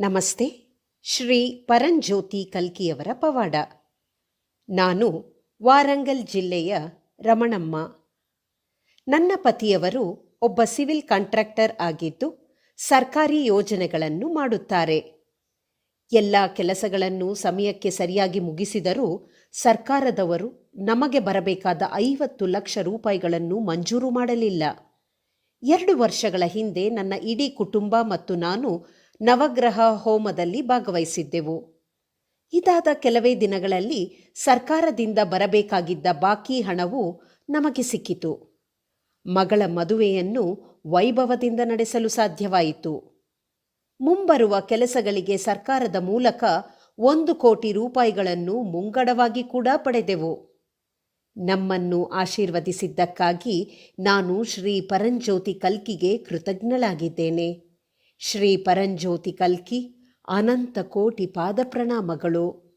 ನಮಸ್ತೆ, ಶ್ರೀ ಪರಂಜ್ಯೋತಿ ಕಲ್ಕಿಯವರ ಪವಾಡ. ನಾನು ವಾರಂಗಲ್ ಜಿಲ್ಲೆಯ ರಮಣಮ್ಮ. ನನ್ನ ಪತಿಯವರು ಒಬ್ಬ ಸಿವಿಲ್ ಕಾಂಟ್ರಾಕ್ಟರ್ ಆಗಿದ್ದು ಸರ್ಕಾರಿ ಯೋಜನೆಗಳನ್ನು ಮಾಡುತ್ತಾರೆ. ಎಲ್ಲ ಕೆಲಸಗಳನ್ನು ಸಮಯಕ್ಕೆ ಸರಿಯಾಗಿ ಮುಗಿಸಿದರೂ ಸರ್ಕಾರದವರು ನಮಗೆ ಬರಬೇಕಾದ ಐವತ್ತು ಲಕ್ಷ ರೂಪಾಯಿಗಳನ್ನು ಮಂಜೂರು ಮಾಡಲಿಲ್ಲ. ಎರಡು ವರ್ಷಗಳ ಹಿಂದೆ ನನ್ನ ಇಡೀ ಕುಟುಂಬ ಮತ್ತು ನಾನು ನವಗ್ರಹ ಹೋಮದಲ್ಲಿ ಭಾಗವಹಿಸಿದ್ದೆವು. ಇದಾದ ಕೆಲವೇ ದಿನಗಳಲ್ಲಿ ಸರ್ಕಾರದಿಂದ ಬರಬೇಕಾಗಿದ್ದ ಬಾಕಿ ಹಣವು ನಮಗೆ ಸಿಕ್ಕಿತು. ಮಗಳ ಮದುವೆಯನ್ನು ವೈಭವದಿಂದ ನಡೆಸಲು ಸಾಧ್ಯವಾಯಿತು. ಮುಂಬರುವ ಕೆಲಸಗಳಿಗೆ ಸರ್ಕಾರದ ಮೂಲಕ ಒಂದು ಕೋಟಿ ರೂಪಾಯಿಗಳನ್ನು ಮುಂಗಡವಾಗಿ ಕೂಡ ಪಡೆದೆವು. ನಮ್ಮನ್ನು ಆಶೀರ್ವದಿಸಿದ್ದಕ್ಕಾಗಿ ನಾನು ಶ್ರೀ ಪರಂಜ್ಯೋತಿ ಕಲ್ಕಿಗೆ ಕೃತಜ್ಞಳಾಗಿದ್ದೇನೆ. ಶ್ರೀ ಪರಂಜ್ಯೋತಿ ಕಲ್ಕಿ ಅನಂತ ಕೋಟಿ ಪಾದ ಪ್ರಣಾಮಗಳು.